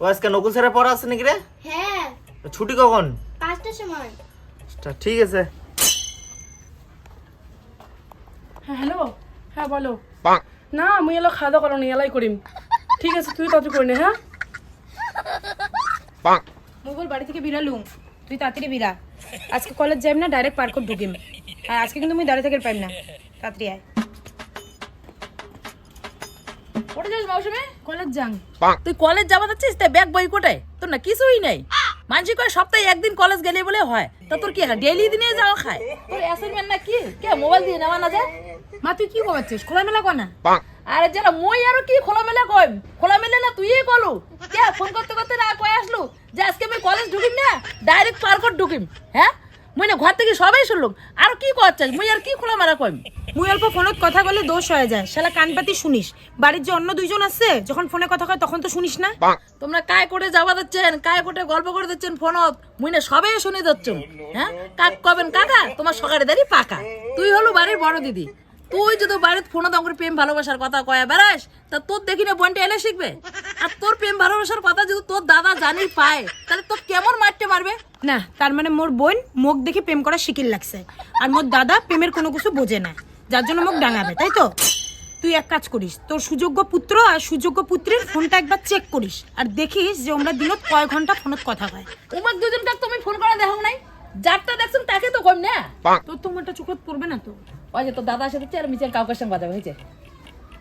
ও আজকে নকুল স্যারের পড়া আছে নাকি রে? হ্যাঁ। ছুটি কখন? পাঁচটার সময়। আচ্ছা, ঠিক আছে। হ্যাঁ হ্যালো। হ্যাঁ বলো। না মুই এলো খাওয়া দাওয়া করো এলাই করিম। ঠিক আছে তুই তাড়াতাড়ি করে নে হ্যাঁ মুগল বাড়ি থেকে বিরালুম তুই তাড়াতাড়ি বিরা আজকে কলেজ যাইম না ডাইরেক্ট পার্কত ঢুকিম। আর আজকে কিন্তু মুই দাঁড়িয়ে থেকে পাইম না। তাড়াতাড়ি আয়। মৌসুমে? কলেজ যাং। তুই কলেজ যাবা যাচ্ছিস তা ব্যাগ বই কোটায় তোর না কিছুই নেই। মানসি কয় সপ্তাহে একদিন কলেজ গেলে বলে হয়। তা তোর কি ডেইলি দিনে যাওয়া খায়? তোর অ্যাসাইনমেন্ট না কি? কে মোবাইল দিয়ে নেওয়া না যায়? মা তুই কি করছিস খোলামেলা কনা আরে যারা মই আরও কি খোলামেলা কইম? খোলামেলা না তুই কলু কে ফোন করতে করতে না কই আসলু? যে আজকে আমি কলেজ ঢুকিম না ডাইরেক্ট পার্কত ঢুকিম। হ্যাঁ? মুই না ঘর থেকে সবাই শুনলুম। আর কি করছিস? মুই আর কি খোলামেলা কইম? মুই অল্প ফোনত কথা বলে দোষ হয়ে যায়। শালা কান পাতি শুনিস। বাড়ির যে অন্য দুইজন আছে যখন ফোনে কথা কয় তখন তো শুনিস না? তোমরা কায় করে যাবা দিচ্ছেন কায় করে গল্প করে দিচ্ছেন ফোনত? মুই না সবাই শুনে যাচ্ছেন। হ্যাঁ? কাক কবেন? কাকা তোমার সকালে দাঁড়ি পাকা। তুই হলো বাড়ির বড় দিদি। তুই যদি বাড়িতে ফোনত আমার প্রেম ভালোবাসার কথা কয়া বেড়াস তা তোর দেখি না বোনটা এলে শিখবে? আর তোর প্রেম ভালোবাসার কথা যদি তোর দাদা জানি পায় তাহলে তোর কেমন মারতে মারবে না তার মানে মোর বোন মুখ দেখে প্রেম করা শিকিল লাগছে। আর মোর দাদা প্রেমের কোনো কিছু বোঝে না। যার জন্য মুখ ডাঙাবে তাই তো? তুই এক কাজ করিস তোর সুযোগ্য পুত্র আর সুযোগ্য পুত্রের ফোনটা একবার চেক করিস আর দেখিস যে ওমরা দিনত কয় ঘণ্টা ফোনত কথা কয়। উমাক দুজন কাক তুমি ফোন করা দেখো নাই? যারটা দেখছেন তাকে তো কম না? তোর তোমারটা চোখত পড়বে না তো। ওই যে তোর দাদা সাথে চেয়ার মিচের কাউকে সঙ্গে কথা হয়েছে।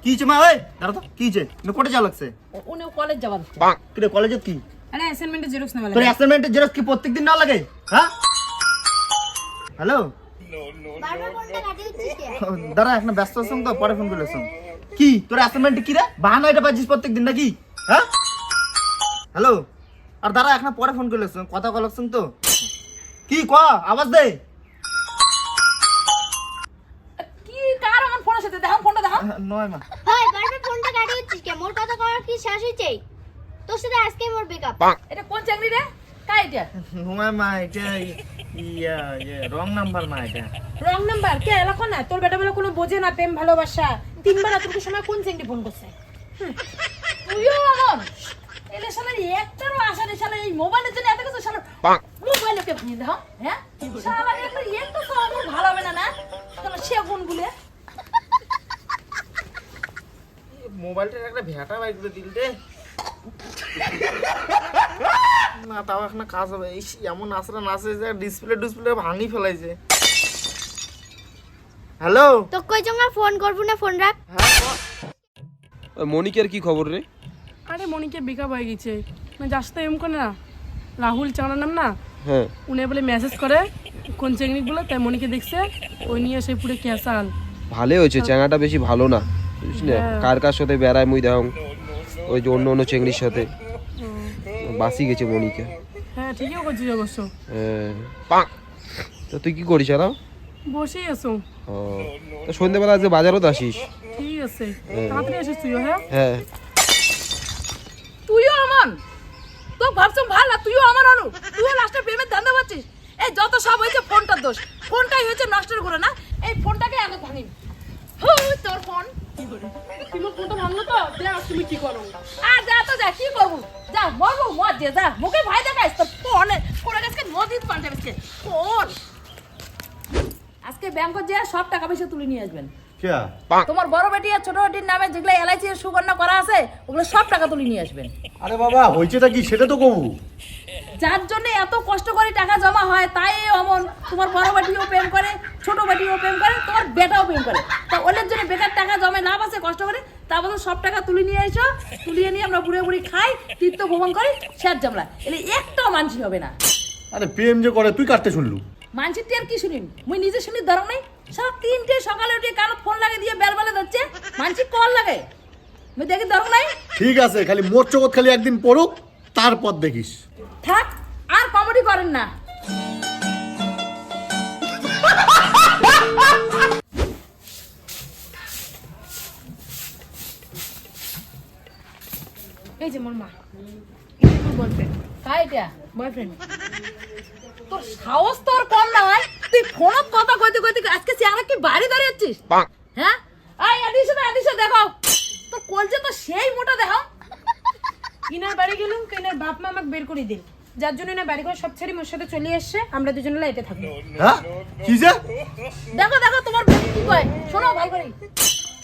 কি মা ওই দাঁড়া তো কি হচ্ছে না কোটে যাওয়া লাগছে? উনিও কলেজ যাওয়া দিচ্ছে কিরে কলেজে কি? আরে অ্যাসাইনমেন্টের জেরক্স নেওয়া তোর অ্যাসাইনমেন্টের জেরক্স কি প্রত্যেকদিন না লাগে? হ্যাঁ? হ্যালো? দাঁড়া এখন ব্যস্ত আছেন তো? পরে ফোন করে আসুন কি? তোর অ্যাসাইনমেন্ট কি রে? বাহানা এটা পাচ্ছিস প্রত্যেকদিন নাকি? হ্যাঁ? হ্যালো আর দাঁড়া এখন পরে ফোন করে আসুন কথা কল আসুন তো? কি ক? আওয়াজ দে। কি কার আমার ফোনের সাথে দেখো ফোনটা দেখো নয় মা। হয় বারবার ফোনটা কাটিয়ে দিচ্ছিস কে মোর কথা করার কি শেষ তোর সাথে আজকে মোর ব্রেকআপ এটা কোন চাকরি রে? কাই এটা? নয় মা এটা ইয়া ইয়ে রং নাম্বার মা এটা। রং নাম্বার কে এলাকা না? তোর বেটা বেলা কোনো বোঝে না প্রেম ভালোবাসা। তিনবার এতটুকু সময় কোন চেংটি ফোন করছে? তুইও এমন এলে শালার একটারও আশা নেই শালা এই মোবাইলের জন্য এত কিছু শালা মোবাইলে কে ভেঙে দাও হ্যাঁ? শালা একটা একটু তো আমার ভালো হবে না না? শালা সে বলে মোবাইলটার একটা ভেটা বাই করে দিল রে না তাও এখন কাজ হবে। এমন নাচরা নাচে যে ডিসপ্লে ডিসপ্লে ভাঙি ফেলাইছে। হ্যালো তো কই জঙ্গা ফোন করব না ফোন রাখ। হ্যাঁ ওই মনিকের কি খবর রে? আরে মনিকে বেকআপ হয়ে গেছে। মানে যাস তো এম করে না। রাহুল চাঁড়ার নাম না? হ্যাঁ। উনি বলে মেসেজ করে কোন চেংড়ি বলে তাই মনিকে দেখছে। ওই নিয়ে সে পুরো ক্যাসাল। ভালো হয়েছে চ্যাঙাটা বেশি ভালো না বুঝিস না কার কার সাথে বেড়ায় মুই দেখ ওই যে অন্য অন্য চেংড়ির সাথে। বাসি গেছে মনিকে হ্যাঁ ঠিকই করছিস অবশ্য। হ্যাঁ তো তুই কি করিস আর? বসেই আছো। ও তা সন্ধ্যেবেলা আজকে বাজারও তো আসিস। ঠিক আছে। তাড়াতাড়ি এসেছিস তুইও হ্যাঁ? হ্যাঁ। তুইও আমার? তো ভাবছ ভালো তুইও আমার অনু তুইও লাস্টে প্রেমের ধান্দা পাচ্ছিস? এই যত সব হয়েছে ফোনটার দোষ। ফোনটাই হয়েছে নষ্টের করে না? এই ফোনটাকে আগে ভাঙি হু, তোর ফোন। তুমি ফোনটা ভাঙলো তো? দেখ তুমি কি করো? আর যা তো যা কি করব? যা মরবো মর যে যা, মুখে ভাই দেখাইস তোর ফোনে ফোনে আজকে নদীর পাল্টে আজকে ফোন আজকে ব্যাংকত যে সব টাকা পয়সা তুলে নিয়ে আসবেন। তোমার বড় বেটি আর ছোট বেটির নামে যেগুলো এলআইসি এর সুগণনা করা আছে ওগুলো সব টাকা তুলে নিয়ে আসবেন। আরে বাবা হয়েছেটা কি? সেটা তো কবু যার জন্য এত কষ্ট করে টাকা জমা হয় তাই অমন। তোমার বড় বেটিও প্রেম করে ছোট বেটিও প্রেম করে তোমার বেটাও প্রেম করে। তা ওদের জন্য বেকার টাকা জমে লাভ আছে কষ্ট করে। তারপর সব টাকা তুলে নিয়ে এসো। তুলিয়ে নিয়ে আমরা বুড়ে বুড়ি খাই তীর্থ ভ্রমণ করি শেষ জামলা এলে একটাও মানসি হবে না। আরে প্রেম যে করে তুই কাটতে শুনলু? মানসির টিয়ার কি শুনিম? মুই নিজে শুনি ধরো নাই। সব তিনটে সকালে উঠে কানো ফোন লাগে দিয়ে বেল বেলা যাচ্ছে মানসিক কল লাগে। মুই দেখি ধরো নাই? ঠিক আছে খালি মোর চোখত খালি একদিন পড়ুক তারপর দেখিস। থাক আর কমেডি করেন না। এই যে মোর মা। বয়ফ্রেন্ড কাই এটা বয়ফ্রেন্ড। তোর সাহস তোর কম না হয় তুই ফোনত কথা কইতে কইতে আজকে চেহারা কি বাড়ি দাঁড়িয়েছিস? হ্যাঁ? আই এডিশন এডিশন দেখো তোর কলজে তো সেই মোটা দেখো ইনার বাড়ি গেলাম তো ইনার বাপ মা আমাকে বের করে দিল। যার জন্য ইনার বাড়ি ঘর সব ছেড়ে মোর সাথে চলে এসছে। আমরা দুজনে এতে থাকব। হ্যাঁ? কি যে? দেখো দেখো তোমার বেটি কি কয়? শোনো ভালো করে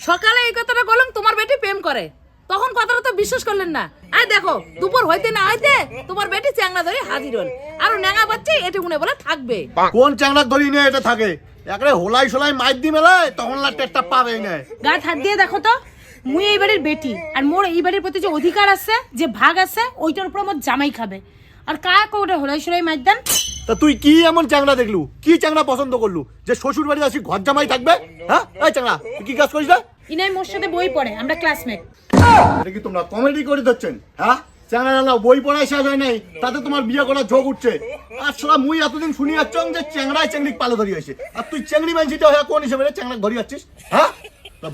সকালে এই কথাটা বললাম তোমার বেটি প্রেম করে। তখন কথাটা তো বিশ্বাস করলেন না। আয় দেখো দুপুর হইতে না হইতে তোমার বেটি চ্যাংড়া ধরে হাজির হল। আর ন্যাঙা বাচ্চা এটুকুনে বলে থাকবে। কোন চ্যাংড়ার ধরি নিয়ে এটা থাকে? একরে হোলাই সোলাই মাইর দি মেলায় তখন না টেস্টটা পাবেই না। গায়ে হাত দিয়ে দেখো তো মুই এই বাড়ির বেটি আর মোর এই বাড়ির প্রতি যে অধিকার আছে যে ভাগ আছে ওইটার উপর আমার জামাই খাবে। আর কাক ওটা হোলাই সরাই মার দেন? তা তুই কি এমন চ্যাংড়া দেখলু? কি চ্যাংড়া পছন্দ করলু? যে শ্বশুর বাড়ি আসি ঘর জামাই থাকবে? হ্যাঁ? এই চ্যাংড়া তুই কি কাজ করিস না? ইনাই মোর সাথে বই পড়ে আমরা ক্লাসমেট এটা কি তোমরা কমেডি করে দিচ্ছেন হ্যাঁ? চ্যাংড়া বই পড়াই শেষ হয় নাই তাতে তোমার বিয়ে করার যোগ উঠছে। আর সারা মুই এতদিন শুনি যাচ্ছ যে চ্যাংড়ায় চ্যাংড়ি পালে ধরি হয়েছে। আর তুই চ্যাংড়ি মানছিটা হয়ে কোন হিসেবে রে? চ্যাংড়া ধরি যাচ্ছিস হ্যাঁ?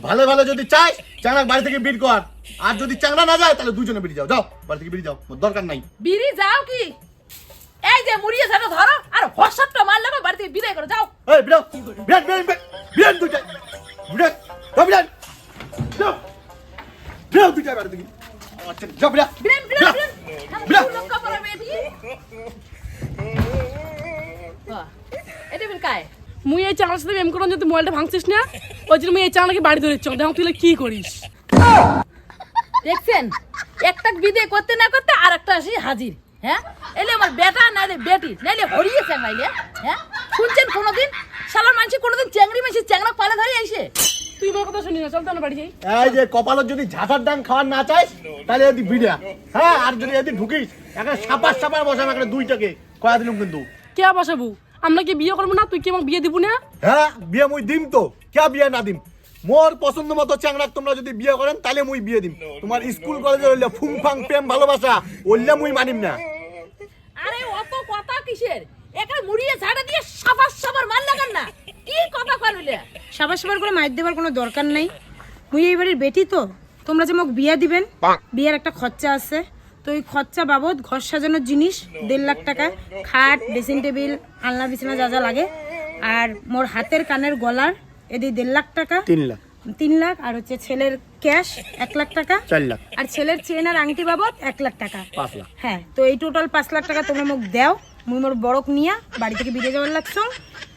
ভালো ভালো যদি চাই চ্যাংড়া বাড়ি থেকে বিট কর। আর যদি চ্যাংড়া না যায় তাহলে দুজনে বেরিয়ে যাও। যাও বাড়ি থেকে বেরিয়ে যাও। দরকার নাই। বিড়ি যাও কি? এই যে মুড়িয়ে ছাড়া ধরো আর হসাপটা মারলে আমার বাড়ি থেকে বিদায় করো যাও। এই বিরাট বিরাট বিরাট বিরাট দুইটা বিরাট যাও। আচ্ছা। লোক বেটি এটা বিল কায়। মুই এই চাংলার সাথে প্রেম করলাম যে তুই মোবাইলটা ভাঙছিস না ওই জন্য মুই এই বাড়ি ধরে চল দেখো তুই কি করিস। দেখছেন? একটা বিদে করতে না করতে আর একটা আসি হাজির হ্যাঁ? এলে আমার বেটা নাইলে বেটি। নাইলে হরিয়েছে নাইলে হ্যাঁ? শুনছেন কোনোদিন? শালার মানুষ কোনোদিন চ্যাংড়ি মেশি চ্যাংড়া পালে ধরে আইসে তুই আমার কথা শুনি না চল তো বাড়ি যাই। এই যে কপালত যদি ঝাঁটার ডাং খাওয়ার না তাহলে এদি বিড়া হ্যাঁ আর যদি এদি ঢুকিস একটা সাপার সাপার বসাম একটা দুইটাকে কয়া দিলুম কিন্তু। কে বসাবো? আমরা কি বিয়ে করব না? তুই কি আমাকে বিয়ে দিব না? হ্যাঁ বিয়ে মুই দিম তো। কে বিয়ে না দিম? মোর পছন্দ মতো চ্যাংড়াক তোমরা যদি বিয়ে করেন তাহলে মুই বিয়ে দিম। তোমার স্কুল কলেজে হইলে ফুং ফাং প্রেম ভালোবাসা ওইলে মুই মানিম না। আরে অত কথা কিসের? এখানে মুড়িয়ে ঝাড়ে দিয়ে সাবাস সাবার মার লাগান না? কি কথা কইলে সাবার সাবার করে মাইর দেবার কোনো দরকার নাই। মুই এই বাড়ির বেটি তো তোমরা যে মোক বিয়া দিবেন বিয়ার একটা খরচা আছে। তো ওই খরচা বাবদ ঘর সাজানোর জিনিস দেড় লাখ টাকা খাট ড্রেসিং টেবিল আলনা বিছানা যা যা লাগে। আর মোর হাতের কানের গলার এদিকে দেড় লাখ টাকা তিন লাখ। তিন লাখ আর হচ্ছে ছেলের ক্যাশ এক লাখ টাকা। চার লাখ। আর ছেলের চেন আর আংটি বাবদ এক লাখ টাকা। পাঁচ লাখ। হ্যাঁ তো এই টোটাল পাঁচ লাখ টাকা তোমরা মোক দাও। মুই মোর বড়ক নিয়া বাড়ি থেকে বেরিয়ে যাওয়ার লাগছো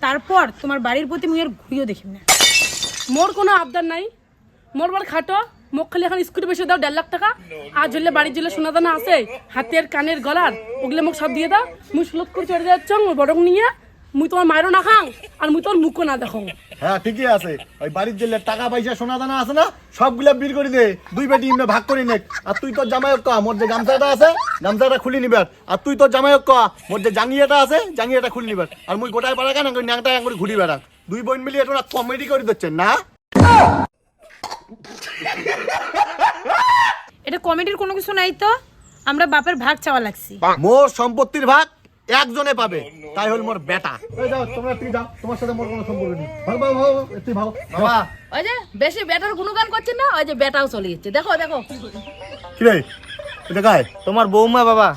তারপর তোমার বাড়ির প্রতি মুই আর ঘুরিও দেখিম না। মোর কোনো আবদার নাই। মোর বার খাটো, মোক খালি এখন স্কুটি বেশি দাও, দেড় লাখ টাকা। আর ঝুললে বাড়ির জন্য সোনা দানা আছে, হাতের কানের গলার, ওগুলো মোক সব দিয়ে দাও। মুই সুলত করে চড়ে যাচ্ছ মোর বড়ক নিয়ে মুই তোমার মায়েরও না খাং আর মুই তোর মুখও না দেখো হ্যাঁ ঠিকই আছে। ওই বাড়ির দিলে টাকা পয়সা সোনা দানা আছে না সবগুলা বিল করে দে। দুই বেটি ইমনে ভাগ করে নে। আর তুই তোর জামাইক ক মোর যে গামছাটা আছে গামছাটা খুলি নিবার আর তুই তোর জামাইক ক মোর যে জাঙ্গিয়াটা আছে জাঙ্গিয়াটা খুলি নিবার আর মুই গোটায় পাড়া কেন ন্যাংটা করে ঘুরি বেড়া দুই বোন মিলিয়ে এটা কমেডি করে দিচ্ছেন না? এটা কমেডির কোনো কিছু নাই তো। আমরা বাপের ভাগ চাওয়া লাগছি। মোর সম্পত্তির ভাগ একজনে পাবে তাই হল মোর বেটা। যাও তোমরা তুই যাও তোমার সাথে মোর কোনো সম্পর্ক নেই। তুই বাবা। ওই যে বেশি বেটার গুণগান করছেন না ওই যে বেটাও চলে যাচ্ছে। দেখো দেখো। কি রে গায় তোমার বৌমা বাবা।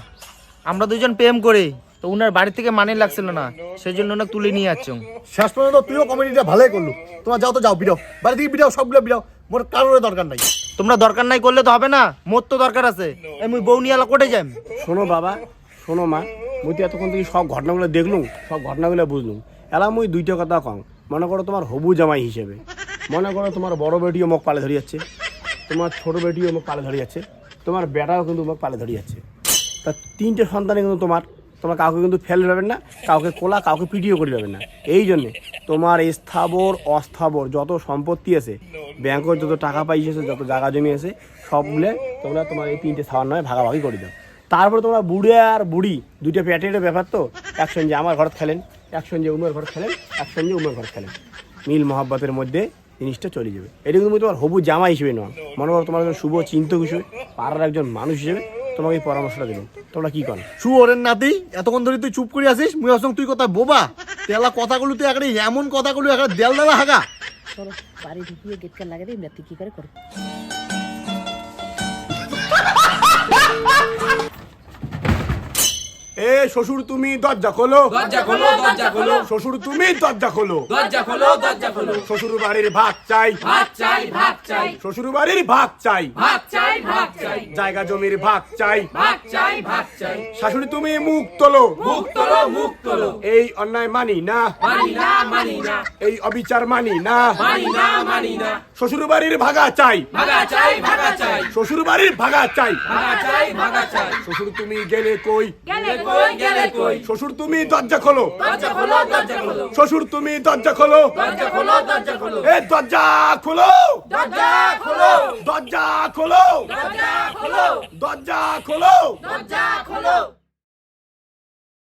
আমরা দুজন প্রেম করি তো উনার বাড়ি থেকে মানে লাগছিল না সেই জন্য ওনাকে তুলে নিয়ে যাচ্ছ। শেষ পর্যন্ত তুইও কমেডিটা ভালোই করলু। তোমার যাও তো যাও বিড়াও বাড়ি থেকে বিড়াও সবগুলো বিড়াও মোর কারোর দরকার নাই। তোমরা দরকার নাই করলে তো হবে না মোর তো দরকার আছে। আমি বউ নিয়ে আলা কোটে যাই শোনো বাবা শোনো মা। মুই তো এতক্ষণ থেকে সব ঘটনাগুলো দেখলুম, সব ঘটনাগুলো বুঝলুম। এলা মুই দুইটা কথা কম। মনে করো তোমার হবু জামাই হিসেবে। মনে করো তোমার বড় বেটিও মোক পালে ধরে যাচ্ছে। তোমার ছোট বেটিও মোক পালে ধরে যাচ্ছে। তোমার বেটাও কিন্তু মোক পালে ধরে যাচ্ছে। তা তিনটে সন্তানে কিন্তু তোমার। তোমার কাউকে কিন্তু ফেল পাবেন না, কাউকে কোলা, কাউকে পিটিও করে পাবেন না। এই জন্যে তোমার স্থাবর, অস্থাবর যত সম্পত্তি আছে, ব্যাংকের যত টাকা পাইছে, যত জায়গা জমি আছে সবগুলো তোমরা তোমার এই তিনটে সাওয়ার নয় ভাগাভাগি করে দাও। তারপরে তোমরা বুড়ে আর বুড়ি দুইটা প্যাটের ব্যাপার তো একসঙ্গে আমার ঘর খেলেন একসঙ্গে উমের ঘর খেলেন একসঙ্গে উমের ঘর খেলেন। মিল মহাব্বতের মধ্যে জিনিসটা চলে যাবে। এটা কিন্তু আমি তোমার হবু জামা হিসেবে নয় মনে করো তোমার একজন শুভ চিন্তক হিসেবে পাড়ার একজন মানুষ হিসেবে তোমাকে এই পরামর্শটা দিলাম তোমরা কি করো? শুয়োরের নাতি এতক্ষণ ধরে তুই চুপ করে আসিস মুই আসং তুই কথা বোবা। তেলা কথাগুলো তুই একটা এমন কথাগুলো একটা দেল দেলা হাগা। চলো বাড়ি ঢুকিয়ে দিই কি করে করো এ শ্বশুর তুমি দরজা খোলো। দরজা খোলো দরজা খোলো। শ্বশুর তুমি দরজা খোলো। দরজা খোলো দরজা খোলো। শ্বশুর বাড়ির ভাগ চাই। ভাত চাই ভাত চাই। শ্বশুর বাড়ির ভাগ চাই। ভাত চাই ভাত চাই। জায়গা জমির ভাগ চাই। ভাত চাই ভাত চাই। শাশুড়ি তুমি মুখ তোলো। মুখ তোলো মুখ তোলো। এই অন্যায় মানি না। মানি না মানি না। এই অবিচার মানি না। মানি না মানি না। শ্বশুর বাড়ির ভাগা চাই। ভাগা চাই ভাগা চাই। শ্বশুর বাড়ির ভাগা চাই। ভাগা চাই ভাগা চাই। শ্বশুর তুমি গেলে কই? গেলে কই গেলে কই শ্বশুর তুমি দরজা খোলো দরজা খোলো দরজা খোলো শ্বশুর তুমি দরজা খোলো দরজা খোলো দরজা খোলো এ দরজা খোলো দরজা খোলো দরজা খোলো দরজা খোলো দরজা খোলো দরজা খোলো